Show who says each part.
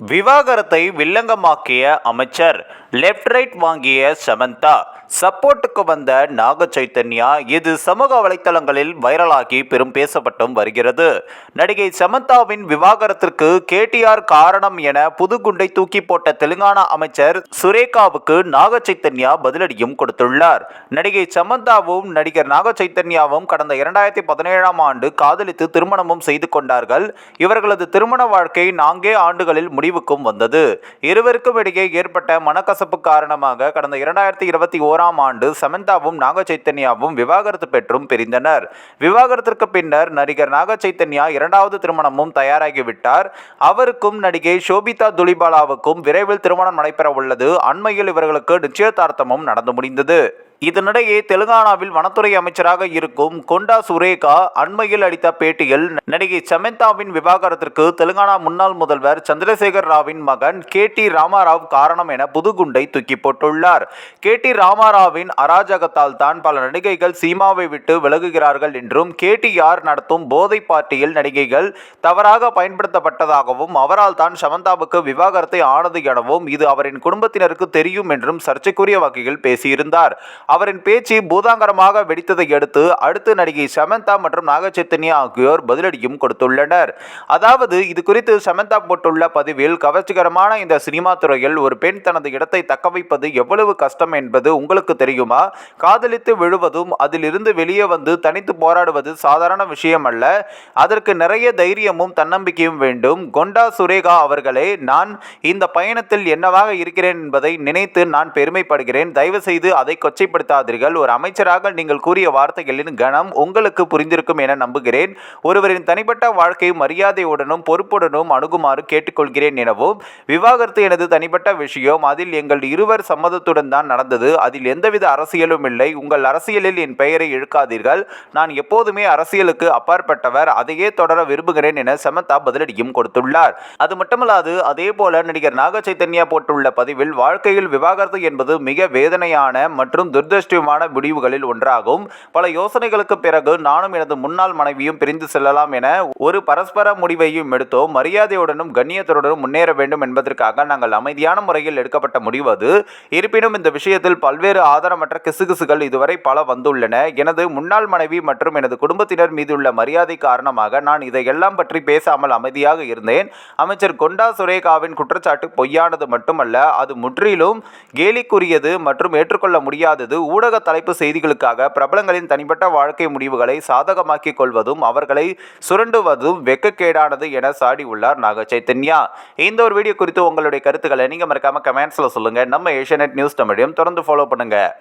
Speaker 1: விவாகரத்தை வில்லங்கமாக்கிய அமைச்சர் left right வாங்கிய சமந்தா சப்போர்ட்டுக்கு வந்த நாக சைத்தன்யா இது சமூக வலைத்தளங்களில் வைரலாகி பெரும் பேசப்பட்டும் வருகிறது. நடிகை சமந்தாவின் விவாகரத்திற்கு கேடிஆர் காரணம் என புதுகுண்டை தூக்கி போட்ட தெலுங்கானா அமைச்சர் சுரேகாவுக்கு நாக சைத்தன்யா பதிலடியும் கொடுத்துள்ளார். நடிகை சமந்தாவும் நடிகர் நாக சைத்தன்யாவும் கடந்த இரண்டாயிரத்தி பதினேழாம் ஆண்டு காதலித்து திருமணமும் செய்து கொண்டார்கள். இவர்களது திருமண வாழ்க்கை நான்கே ஆண்டுகளில் முடிவுக்கும் வந்தது. இருவருக்கும் இடையே ஏற்பட்ட மனக்கசப்பு காரணமாக கடந்த இரண்டாயிரத்தி இருபத்தி ஓராம் ஆண்டு சமந்தாவும் நாக சைத்தன்யாவும் விவாகரத்து பெற்றும் பிரிந்தனர். விவாகரத்திற்கு பின்னர் நடிகர் நாக சைத்தன்யா இரண்டாவது திருமணமும் தயாராகிவிட்டார். அவருக்கும் நடிகை ஷோபிதா துலிபாலாவுக்கும் விரைவில் திருமணம் நடைபெற உள்ளது அண்மையில் இவர்களுக்கு நிச்சயதார்த்தமும் நடந்து முடிந்தது. இதனிடையே தெலுங்கானாவில் வனத்துறை அமைச்சராக இருக்கும் கொண்டா சுரேகா அண்மையில் அளித்த பேட்டியில் நடிகை சமந்தாவின் விவாகரத்திற்கு தெலுங்கானா முன்னாள் முதல்வர் சந்திரசேகர் ராவின் மகன் கே டி ராமாராவ் காரணம் என புதுகுண்டை தூக்கி போட்டுள்ளார். கே டி ராமாராவின் அராஜகத்தால் தான் பல நடிகைகள் சீமாவை விட்டு விலகுகிறார்கள் என்றும் கேடிஆர் நடத்தும் போதை பார்ட்டியில் நடிகைகள் தவறாக பயன்படுத்தப்பட்டதாகவும் அவரால் தான் சமந்தாவுக்கு விவாகரத்தை ஆனது எனவும் இது அவரின் குடும்பத்தினருக்கு தெரியும் என்றும் சர்ச்சைக்குரிய வகையில் பேசியிருந்தார். அவரின் பேச்சு பூதாங்கரமாக வெடித்ததை அடுத்து அடுத்து நடிகை சமந்தா மற்றும் நாகச்சைத்தன்யா ஆகியோர் பதிலடியும் கொடுத்துள்ளனர். அதாவது இது குறித்து சமந்தா போட்டுள்ள பதிவில் கவர்ச்சிகரமான இந்த சினிமா துறையில் ஒரு பெண் தனது இடத்தை தக்க வைப்பது எவ்வளவு கஷ்டம் என்பது உங்களுக்கு தெரியுமா? காதலித்து விழுவதும் அதிலிருந்து வெளியே வந்து தனித்து போராடுவது சாதாரண விஷயம் அல்ல அதற்கு நிறைய தைரியமும் தன்னம்பிக்கையும் வேண்டும். கொண்டா சுரேகா அவர்களே நான் இந்த பயணத்தில் என்னவாக இருக்கிறேன் என்பதை நினைத்து நான் பெருமைப்படுகிறேன். தயவு செய்து அதை கொச்சைப்படுத்தாதீர்கள் ஒரு அமைச்சராக நீங்கள் கூறிய வார்த்தைகளின் கணம் உங்களுக்கு புரிந்திருக்கும் என நம்புகிறேன். ஒருவரின் தனிப்பட்ட வாழ்க்கை மரியாதையுடனும் பொறுப்புடனும் அணுகுமாறு கேட்டுக்கொள்கிறேன் எனவும் விவாகரத்து எனது தனிப்பட்ட விஷயம் அதில் எங்கள் இருவர் சம்மதத்துடன் தான் நடந்தது. அதில் எந்தவித அரசியலும் இல்லை. உங்கள் அரசியலில் என் பெயரை இழுக்காதீர்கள். நான் எப்போதுமே அரசியலுக்கு அப்பாற்பட்டவர். அதையே தொடர விரும்புகிறேன் என சமந்தா பதிலடியும் கொடுத்துள்ளார். அது மட்டுமல்லாது அதே போல நடிகர் நாக சைத்தன்யா போட்டுள்ள பதிவில் வாழ்க்கையில் விவாகரத்து என்பது மிக வேதனையான மற்றும் துர்தஷ்டமான முடிவுகளில் ஒன்றாகும். பல யோசனைகளுக்கு பிறகு நானும் எனது முன்னாள் மனைவியும் பிரிந்து செல்லலாம் என ஒரு பரஸ்பர முடிவையும் எடுத்தோம். மரியாதையுடனும் கண்ணியத்துடனும் முன்னேற வேண்டும் என்பதற்காக நாங்கள் அமைதியான முறையில் எடுக்கப்பட்ட முடிவு அது. இருப்பினும் இந்த விஷயத்தில் பல்வேறு ஆதாரமற்ற கிசுகிசுகள் இதுவரை பல வந்துள்ளன. எனது முன்னாள் மனைவி மற்றும் எனது குடும்பத்தினர் மீதுள்ள மரியாதை காரணமாக நான் இதையெல்லாம் பற்றி பேசாமல் அமைதியாக இருந்தேன். அமைச்சர் கொண்டா சுரேகாவின் குற்றச்சாட்டு பொய்யானது மட்டுமல்ல அது முற்றிலும் கேலிக்குரியது மற்றும் ஏற்றுக்கொள்ள முடியாதது ஊடக தலைப்பு செய்திகளுக்காக பிரபலங்களின் தனிப்பட்ட வாழ்க்கை முடிவுகளை சாதகமாக்கிக் கொள்வதும் அவர்களை சுரண்டுவதும் வெக்கக்கேடானது என சாடியுள்ளார் நாக சைத்தன்யா. இந்த ஒரு வீடியோ குறித்து உங்களுடைய கருத்துக்களை நீங்க மறக்காம கமெண்ட்ஸ்ல சொல்லுங்க. நம்ம ஏஷியநெட் நியூஸ் தமிழையும் தொடர்ந்து ஃபாலோ பண்ணுங்க.